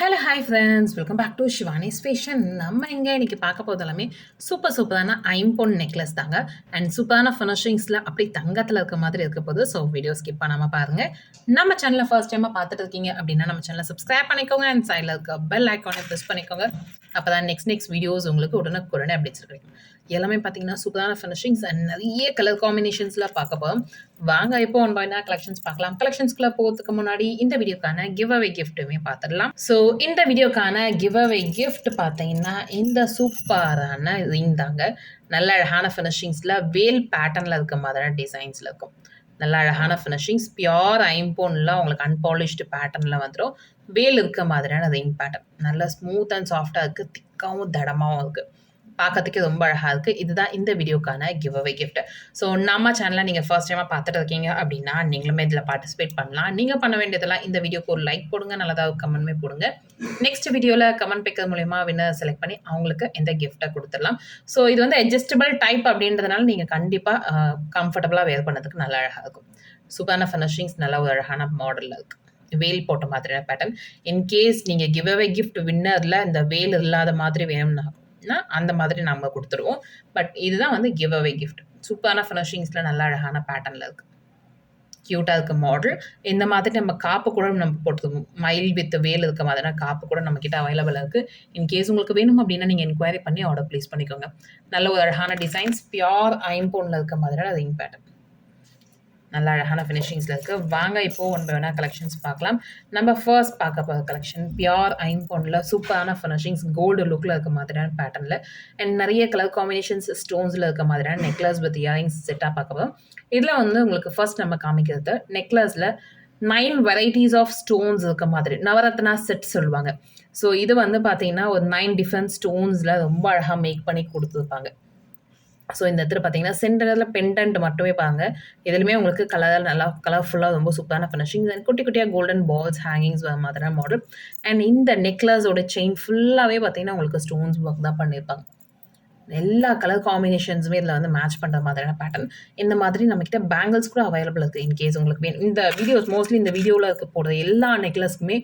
Hello hi friends welcome back to Shivani ஸ்பேஷன் நம்ம எங்கே இன்றைக்கி பார்க்க போகிறது எல்லாமே சூப்பர் சூப்பரான ஐம்பொன் நெக்லஸ் தாங்க. அண்ட் சூப்பரான ஃபினிஷிங்ஸில் அப்படி தங்கத்தில் இருக்க மாதிரி இருக்க போது ஸோ வீடியோ ஸ்கிப் பண்ணாமல் பாருங்கள் நம்ம சேனலை ஃபர்ஸ்ட் டைமாக பார்த்துட்டு இருக்கீங்க அப்படின்னா நம்ம சேனலை சப்ஸ்கிரைப் பண்ணிக்கோங்க. அண்ட் சைடில் இருக்க பெல் ஐக்கானை ப்ரெஸ் பண்ணிக்கோங்க. அப்போ தான் நெக்ஸ்ட் நெக்ஸ்ட் வீடியோஸ் உங்களுக்கு உடனுக்குடனே அப்படி கிடைக்கும். எல்லாமே பார்த்தீங்கன்னா சூப்பரான ஃபினிஷிங்ஸ் அண்ட் நிறைய கலர் காம்பினேஷன்ஸில் பார்க்க போகிறோம் வாங்க இப்போ ஒன் பை கலெக்ஷன்ஸ் பார்க்கலாம். கலெக்ஷன்ஸ்குள்ளே போகிறதுக்கு முன்னாடி இந்த வீடியோக்கான கிவ் அவே கிஃப்ட்டுமே பார்த்துடலாம் ஸோ இந்த வீடியோக்கான கிவ் அவே கிஃப்ட் பார்த்தீங்கன்னா இந்த சூப்பரான ரிங் தாங்க. நல்ல அழகான ஃபினிஷிங்ஸில் வேல் பேட்டர்னில் இருக்க மாதிரியான டிசைன்ஸில் இருக்கும். நல்ல அழகான ஃபினிஷிங்ஸ் பியோர் ஐம்போனில் உங்களுக்கு அன்பாலிஷ்டு பேட்டர்னில் வந்துடும் வேல் இருக்க மாதிரியான ரிங் பேட்டர்ன் நல்ல ஸ்மூத் அண்ட் சாஃப்டாக இருக்குது திக்காகவும் தடமாகவும் இருக்குது பார்க்கறதுக்கு ரொம்ப அழகாக இருக்குது இதுதான் இந்த வீடியோக்கான கிவ் அவே கிஃப்ட் ஸோ நம்ம சேனலை நீங்கள் ஃபர்ஸ்ட் டைமாக பார்த்துட்டு இருக்கீங்க அப்படின்னா நீங்களுமே இதில் பார்ட்டிசிபேட் பண்ணலாம். நீங்கள் பண்ண வேண்டியதெல்லாம் இந்த வீடியோக்கு ஒரு லைக் போடுங்க நல்லதாக கமெண்ட்மே போடுங்க. நெக்ஸ்ட் வீடியோவில் கமெண்ட் பிக்கிறது மூலிமா வின்னர் செலக்ட் பண்ணி அவங்களுக்கு எந்த கிஃப்ட்டை கொடுத்துடலாம். ஸோ இது வந்து அட்ஜஸ்டபிள் டைப் அப்படின்றதுனால நீங்கள் கண்டிப்பாக கம்ஃபர்டபுளாக வேர் பண்ணதுக்கு நல்லா அழகாக இருக்கும். சூப்பரான ஃபினிஷிங்ஸ் நல்ல ஒரு அழகான மாடலில் இருக்குது வேல் போட்ட மாதிரியான பேட்டர்ன் இன்கேஸ் நீங்கள் கிவ் அவே கிஃப்ட் வின்னரில் இந்த வேல் இல்லாத மாதிரி வேணும்னா அந்த மாதிரி நம்ம கொடுத்துருவோம். பட் இதுதான் வந்து கிவ் அவே கிஃப்ட் சூப்பரான ஃபினிஷிங்ஸில் நல்ல அழகான பேட்டர்னில் இருக்குது க்யூட்டாக இருக்க மாடல் இந்த மாதிரி நம்ம காப்பு கூட நம்ம போட்டு மயில் வித் வேல் இருக்க மாதிரினா காப்பு கூட நம்மக்கிட்ட அவைலபிளாக இருக்குது இன்கேஸ் உங்களுக்கு வேணும் அப்படின்னா நீங்கள் என்கொயரி பண்ணி ஆர்டர் ப்ளேஸ் பண்ணிக்கோங்க. நல்ல ஒரு அழகான டிசைன்ஸ் பியோர் ஐம்போனில் இருக்க மாதிரியான அது பேட்டர்ன் நல்ல அழகான ஃபினிஷிங்ஸில் இருக்குது வாங்க இப்போது ஒன் பை ஒன்னாக கலெக்ஷன்ஸ் பார்க்கலாம். நம்ம ஃபர்ஸ்ட் பார்க்க போகிற கலெக்ஷன் பியோர் ஐம்பொன்னில் சூப்பரான ஃபினிஷிங்ஸ் கோல்டு லுக்கில் இருக்க மாதிரியான பேட்டர்னில் அண்ட் நிறைய கலர் காம்பினேஷன்ஸ் ஸ்டோன்ஸில் இருக்க மாதிரியான நெக்லஸ் வித் இயரிங்ஸ் செட்டாக பார்க்க போகிறோம் இதில் வந்து உங்களுக்கு ஃபர்ஸ்ட் நம்ம காமிக்கிறது நெக்லஸில் நைன் வெரைட்டிஸ் ஆஃப் ஸ்டோன்ஸ் இருக்க மாதிரி நவரத்னா செட் சொல்லுவாங்க. ஸோ இது வந்து பார்த்தீங்கன்னா ஒரு நைன் டிஃப்ரெண்ட் ஸ்டோன்ஸில் ரொம்ப அழகாக மேக் பண்ணி கொடுத்துருப்பாங்க. ஸோ இந்த இடத்துல பார்த்தீங்கன்னா சென்டரில் பெண்டன்ட் மட்டுமே பாருங்க. இதுலையுமே உங்களுக்கு கலர் நல்லா கலர்ஃபுல்லாக ரொம்ப சூப்பரான ஃபினிஷிங் தென் குட்டி குட்டியாக கோல்டன் பால்ஸ் ஹேங்கிங்ஸ் வர மாதிரியான மாடல் அண்ட் இந்த நெக்லஸோட செயின் ஃபுல்லாகவே பார்த்தீங்கன்னா உங்களுக்கு ஸ்டோன்ஸ் ஒர்க் தான் பண்ணியிருப்பாங்க எல்லா கலர் காம்பினேஷன்ஸுமே இதில் வந்து மேட்ச் பண்ணுற மாதிரியான பேட்டர்ன் இந்த மாதிரி நம்மக்கிட்ட பேங்கிள்ஸ் கூட அவைலபிள் இருக்குது இன்கேஸ் உங்களுக்கு வேணும் இந்த வீடியோஸ் மோஸ்ட்லி இந்த வீடியோவில் இருக்க போகிற எல்லா நெக்லஸ்க்குமே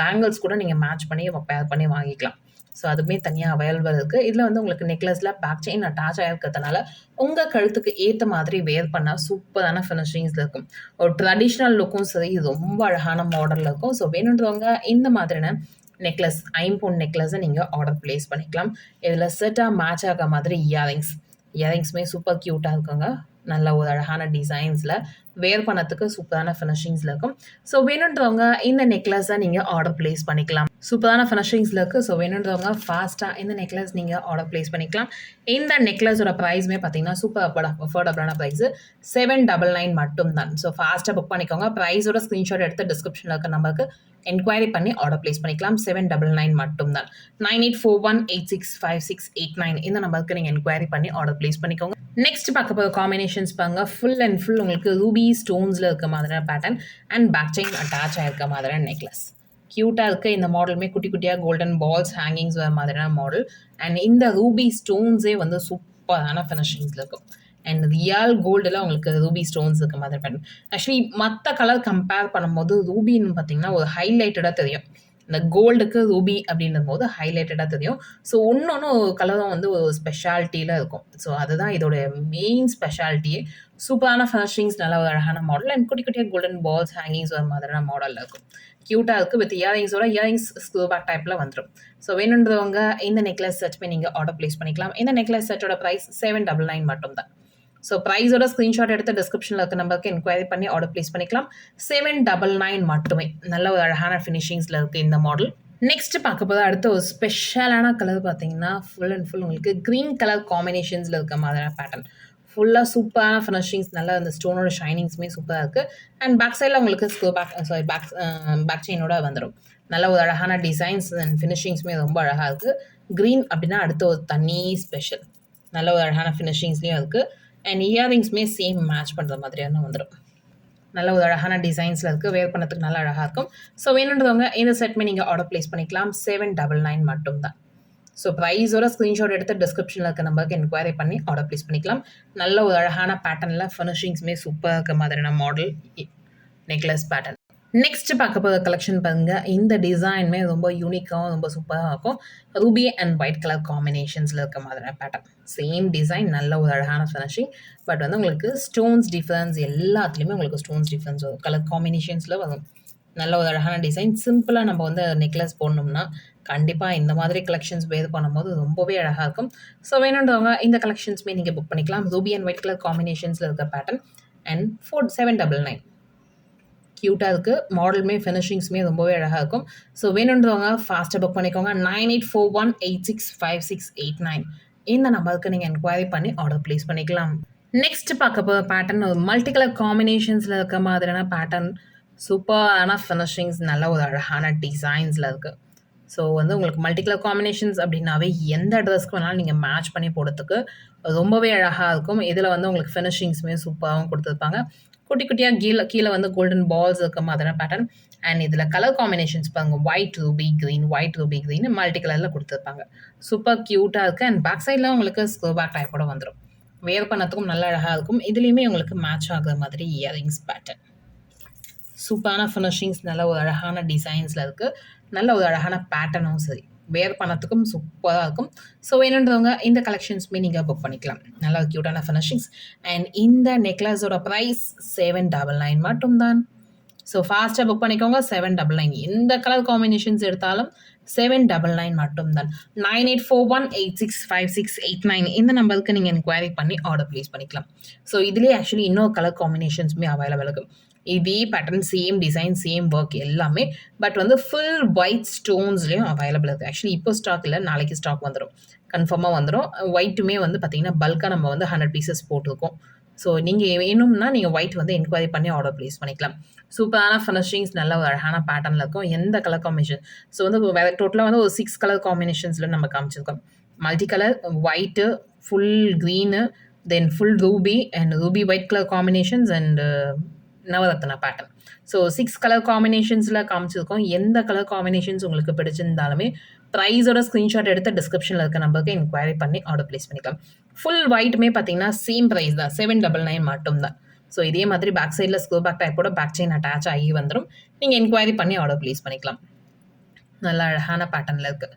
பேங்கிள்ஸ் கூட நீங்கள் மேட்ச் பண்ணி பேர் பண்ணி வாங்கிக்கலாம். ஸோ அதுவுமே தனியாக அவைலபிள் இருக்குது இதில் வந்து உங்களுக்கு நெக்லஸில் பேக் செயின் அட்டாச் ஆகிருக்கிறதுனால உங்கள் கழுத்துக்கு ஏற்ற மாதிரி வேர் பண்ணால் சூப்பரான ஃபினிஷிங்ஸில் இருக்கும். ஒரு ட்ரெடிஷ்னல் லுக்கும் சரி ரொம்ப அழகான மாடலில் இருக்கும். ஸோ வேணுன்றவங்க இந்த மாதிரியான நெக்லஸ் ஐம்பொன் நெக்லஸை நீங்கள் ஆர்டர் ப்ளேஸ் பண்ணிக்கலாம். இதில் செட்டாக மேட்ச் ஆக மாதிரி இயரிங்ஸ் இயரிங்ஸுமே சூப்பர் க்யூட்டாக இருக்குங்க. நல்ல ஒரு அழகான டிசைன்ஸில் வேர் பண்ணத்துக்கு சூப்பரான ஃபினிஷிங்ஸில் இருக்கும். ஸோ வேணுன்றவங்க இந்த நெக்லஸை நீங்கள் ஆர்டர் ப்ளேஸ் பண்ணிக்கலாம். சூப்பரான ஃபினிஷிங்ஸில் இருக்குது ஸோ வேணுன்றவங்க ஃபாஸ்ட்டாக இந்த நெக்லஸ் நீங்கள் ஆர்டர் ப்ளேஸ் பண்ணிக்கலாம். இந்த நெக்லஸோட ப்ரைஸுமே பார்த்தீங்கன்னா சூப்பர் அஃபோர்டபுளான ப்ரைஸு செவன் டபுள் நைன் மட்டும் தான் ஸோ ஃபாஸ்ட்டாக புக் பண்ணிக்கோங்க. ப்ரைஸோட ஸ்க்ரீன்ஷாட் எடுத்து டிஸ்கிரிப்ஷனில் இருக்க நம்பருக்கு என்கொயரி பண்ணி ஆர்டர் ப்ளேஸ் பண்ணிக்கலாம். செவன் டபுள் நைன் மட்டும் தான் nine eight four one eight six five six eight nine இந்த நம்பருக்கு நீங்கள் என்கொயரி பண்ணி ஆர்டர் ப்ளேஸ் பண்ணிக்கோங்க. நெக்ஸ்ட் பார்க்க போகிற காம்பினேஷன்ஸ் பாருங்க. ஃபுல் அண்ட் ஃபுல் உங்களுக்கு ரூபி ஸ்டோன்ஸில் இருக்க மாதிரியான pattern and back chain attach ஆகிருக்க மாதிரியான நெக்லஸ் க்யூட்டாக இருக்க இந்த மாடலுமே குட்டி குட்டியாக கோல்டன் பால்ஸ் ஹேங்கிங்ஸ் வர மாதிரியான மாடல் அண்ட் இந்த ரூபி ஸ்டோன்ஸே வந்து சூப்பரான ஃபினிஷிங்ஸில் இருக்கும். அண்ட் ரியல் கோல்டில் உங்களுக்கு ரூபி ஸ்டோன்ஸ் இருக்க மாதிரி பேட்டர்ன் ஆக்சுவலி மற்ற கலர் கம்பேர் பண்ணும்போது ரூபின்னு பார்த்தீங்கன்னா ஒரு ஹைலைட்டடாக தெரியும். இந்த கோல்டுக்கு ரூபி அப்படின்னும் போது ஹைலைட்டடாக தெரியும். ஸோ ஒன்று கலரும் வந்து ஒரு ஸ்பெஷாலிட்டியில் இருக்கும். ஸோ அதுதான் இதோட மெயின் ஸ்பெஷாலிட்டியே சூப்பரான ஃபினிஷிங்ஸ் நல்ல ஒரு அழகான மாடல் அண்ட் குட்டி குட்டியாக கோல்டன் பால்ஸ் ஹேங்கிங்ஸ் ஒரு மாதிரியான மாடலில் இருக்கும். க்யூட்டாக இருக்குது வித் இயரிங்ஸோட இயரிங்ஸ் ஸ்க்ரூபேக் டைப்பில் வந்துடும் ஸோ வேணுன்றவங்க இந்த நெக்லஸ் சர்ச் பண்ணி நீங்கள் ஆர்டர் ப்ளேஸ் பண்ணிக்கலாம். இந்த நெக்லஸ் செட்டோட ப்ரைஸ் செவன் டபுள் நைன் மட்டும் தான் ஸோ ப்ரைஸோட ஸ்க்ரீன்ஷாட் எடுத்து டிஸ்கிரிப்ஷனில் இருக்க நம்பருக்கு என்கொயரி பண்ணி ஆர்டர் ப்ளேஸ் பண்ணிக்கலாம். செவன் டபுள் நைன் மட்டுமே. நல்ல ஒரு அழகான ஃபினிஷிங்ஸில் இருக்குது இந்த மாடல் நெக்ஸ்ட் பார்க்க போது அடுத்த ஒரு ஸ்பெஷலான கலர் பார்த்தீங்கன்னா ஃபுல் அண்ட் ஃபுல் உங்களுக்கு க்ரீன் கலர் காம்பினேஷன்ஸில் இருக்க மாதிரியான பேட்டர்ன் ஃபுல்லாக சூப்பரான ஃபினிஷிங்ஸ் நல்லா அந்த ஸ்டோனோட ஷைனிங்ஸுமே சூப்பராக இருக்குது அண்ட் பேக் சைடில் உங்களுக்கு screw back sorry back back செயினோட வந்துடும் நல்ல ஒரு அழகான டிசைன்ஸ் அண்ட் ஃபினிஷிங்ஸுமே ரொம்ப அழகாக இருக்குது க்ரீன் அப்படின்னா அடுத்த ஒரு தனி ஸ்பெஷல் நல்ல ஒரு அழகான ஃபினிஷிங்ஸ்லேயும் இருக்குது அண்ட் இயரிங்ஸுமே சேம் மேட்ச் பண்ணுற மாதிரியான வந்துடும் நல்ல ஒரு அழகான டிசைன்ஸில் இருக்குது வேர் பண்ணுறதுக்கு நல்லா அழகாக இருக்கும். ஸோ வேணுன்றவங்க இந்த செட்மே நீங்கள் ஆர்டர் ப்ளேஸ் பண்ணிக்கலாம். செவன் டபுள் நைன் மட்டும்தான். ஸோ ப்ரைஸோட ஸ்க்ரீன்ஷாட் எடுத்து டிஸ்கிரிப்ஷனில் இருக்க நம்பருக்கு என்கொயரி பண்ணி ஆர்டர் ப்ளேஸ் பண்ணிக்கலாம். நல்ல ஒரு அழகான பேட்டர்னில் ஃபினிஷிங்ஸுமே சூப்பராக இருக்க மாதிரியான மாடல் நெக்லஸ் பேட்டர்ன் நெக்ஸ்ட் பார்க்க போகிற கலெக்ஷன் பாருங்க. இந்த டிசைனுமே ரொம்ப யூனிக்காகவும் ரொம்ப சூப்பராக இருக்கும். ரூபி அண்ட் ஒயிட் கலர் காம்பினேஷன்ஸில் இருக்க மாதிரியான பேட்டர்ன் சேம் டிசைன் நல்ல ஒரு அழகான ஃபினிஷிங் பட் வந்து உங்களுக்கு ஸ்டோன்ஸ் டிஃப்ரென்ஸ் எல்லாத்துலேயுமே உங்களுக்கு ஸ்டோன்ஸ் டிஃப்ரென்ஸ் வரும். கலர் காம்பினேஷன்ஸில் வரும். நல்ல ஒரு அழகான டிசைன் சிம்பிளாக நம்ம வந்து நெக்லஸ் போடணும்னா கண்டிப்பாக இந்த மாதிரி கலெக்ஷன்ஸ் பேர் பண்ணும்போது ரொம்பவே அழகாக இருக்கும். ஸோ வேணுன்றவங்க இந்த கலெக்ஷன்ஸுமே நீங்கள் புக் பண்ணிக்கலாம். ரூபி அண்ட் ஒயிட் கலர் காம்பினேஷன்ஸில் இருக்க pattern and four seven double nine க்யூட்டாக இருக்குது மாடலுமே ஃபினிஷிங்ஸுமே ரொம்பவே அழகாக இருக்கும். ஸோ வேணுன்றவங்க ஃபாஸ்ட்டாக புக் பண்ணிக்கோங்க. Nine eight four one eight six five six eight nine இந்த நம்பருக்கு நீங்கள் என்கொயரி பண்ணி ஆர்டர் ப்ளேஸ் பண்ணிக்கலாம். நெக்ஸ்ட் பார்க்க போகிற பேட்டர்ன் ஒரு மல்டி கலர் காம்பினேஷன்ஸில் இருக்க மாதிரியான பேட்டர்ன் சூப்பரான ஃபினிஷிங்ஸ் நல்ல ஒரு அழகான டிசைன்ஸில் இருக்குது ஸோ வந்து உங்களுக்கு மல்டி கலர் காம்பினேஷன்ஸ் அப்படின்னாவே எந்த ட்ரெஸ்க்கு வேணாலும் நீங்கள் மேட்ச் பண்ணி போடுறதுக்கு ரொம்பவே அழகாக இருக்கும். இதில் வந்து உங்களுக்கு ஃபினிஷிங்ஸுமே சூப்பராகவும் கொடுத்துருப்பாங்க. குட்டி குட்டியாக கீழே கீழே வந்து கோல்டன் பால்ஸ் இருக்க மாதிரியான பேட்டர்ன் அண்ட் இதில் கலர் காம்பினேஷன்ஸ் பாருங்க. White ruby green white ruby green multi கலரில் கொடுத்துருப்பாங்க. சூப்பர் க்யூட்டாக இருக்குது அண்ட் பேக் சைடில் உங்களுக்கு ஸ்க்ரோ பேக் டைப்போட வந்துடும் வேர் பண்ணத்துக்கும் நல்ல அழகாக இருக்கும். இதுலேயுமே உங்களுக்கு மேட்ச் ஆகுற மாதிரி இயரிங்ஸ் பேட்டர்ன் சூப்பரான ஃபினிஷிங்ஸ் நல்ல ஒரு அழகான டிசைன்ஸில் இருக்குது நல்ல ஒரு அழகான பேட்டர்னும் சரி. வேர் பண்ணத்துக்கும் சூப்பராக இருக்கும் ஸோ வேணுன்றவங்க இந்த கலெக்ஷன்ஸுமே நீங்கள் புக் பண்ணிக்கலாம். நல்லா க்யூட்டான ஃபினிஷிங்ஸ் அண்ட் இந்த நெக்லஸோட ப்ரைஸ் செவன் டபுள் நைன் மட்டும்தான். ஸோ ஃபாஸ்ட்டாக புக் பண்ணிக்கோங்க செவன் டபுள் நைன் எந்த கலர் காம்பினேஷன்ஸ் எடுத்தாலும் செவன் டபுள் நைன் மட்டும்தான். Nine eight four one eight six five six eight nine இந்த நம்பருக்கு நீங்கள் என்கொயரி பண்ணி ஆர்டர் ப்ளேஸ் பண்ணிக்கலாம். ஸோ இதுலேயே ஆக்சுவலி இன்னொரு கலர் காம்பினேஷன்ஸுமே அவைலபிள் இருக்குது இதே pattern same design same work எல்லாமே. பட் வந்து ஃபுல் ஒயிட் ஸ்டோன்ஸ்லேயும் அவைலபிள் இருக்குது ஆக்சுவலி இப்போ ஸ்டாக் இல்லை நாளைக்கு ஸ்டாக் வந்துடும் கன்ஃபார்மாக வந்துடும் ஒயிட்டுமே வந்து பார்த்தீங்கன்னா பல்காக நம்ம வந்து ஹண்ட்ரட் பீசஸ் போட்டிருக்கோம். ஸோ நீங்கள் வேணும்னா நீங்கள் ஒயிட் வந்து என்கொயரி பண்ணி ஆர்டர் ப்ளேஸ் பண்ணிக்கலாம். சூப்பரான ஃபினிஷிங்ஸ் நல்ல ஒரு அழகான பேட்டர்னில் இருக்கும். எந்த கலர் காம்பினேஷன் ஸோ வந்து வேறு டோட்டலாக வந்து ஒரு சிக்ஸ் கலர் காம்பினேஷன்ஸில் நம்ம காமிச்சிருக்கோம். Multi colour white full green then full ruby and ruby white colour combinations and navaratna pattern so six colour காம்பினேஷன்ஸில் காமிச்சிருக்கோம். எந்த கலர் காம்பினேஷன்ஸ் உங்களுக்கு பிடிச்சிருந்தாலுமே ப்ரைஸோட ஸ்க்ரீன்ஷாட் எடுத்து டிஸ்கிரிப்ஷனில் இருக்க நம்பருக்கு என்கொயரி பண்ணி ஆர்டர் ப்ளேஸ் பண்ணிக்கலாம். ஃபுல் ஒயிட்டுமே பார்த்தீங்கன்னா சேம் ப்ரைஸ் தான். செவன் டபுள் நைன் மட்டும்தான் ஸோ இதே மாதிரி பேக் சைடில் ஸ்கோ பேக் டைப்போட பேக் செயின் அட்டாச் ஆகி வந்துடும் நீங்கள் என்கொயரி பண்ணி ஆர்டர் ப்ளேஸ் பண்ணிக்கலாம். நல்ல அழகான பேட்டர்னில் இருக்குது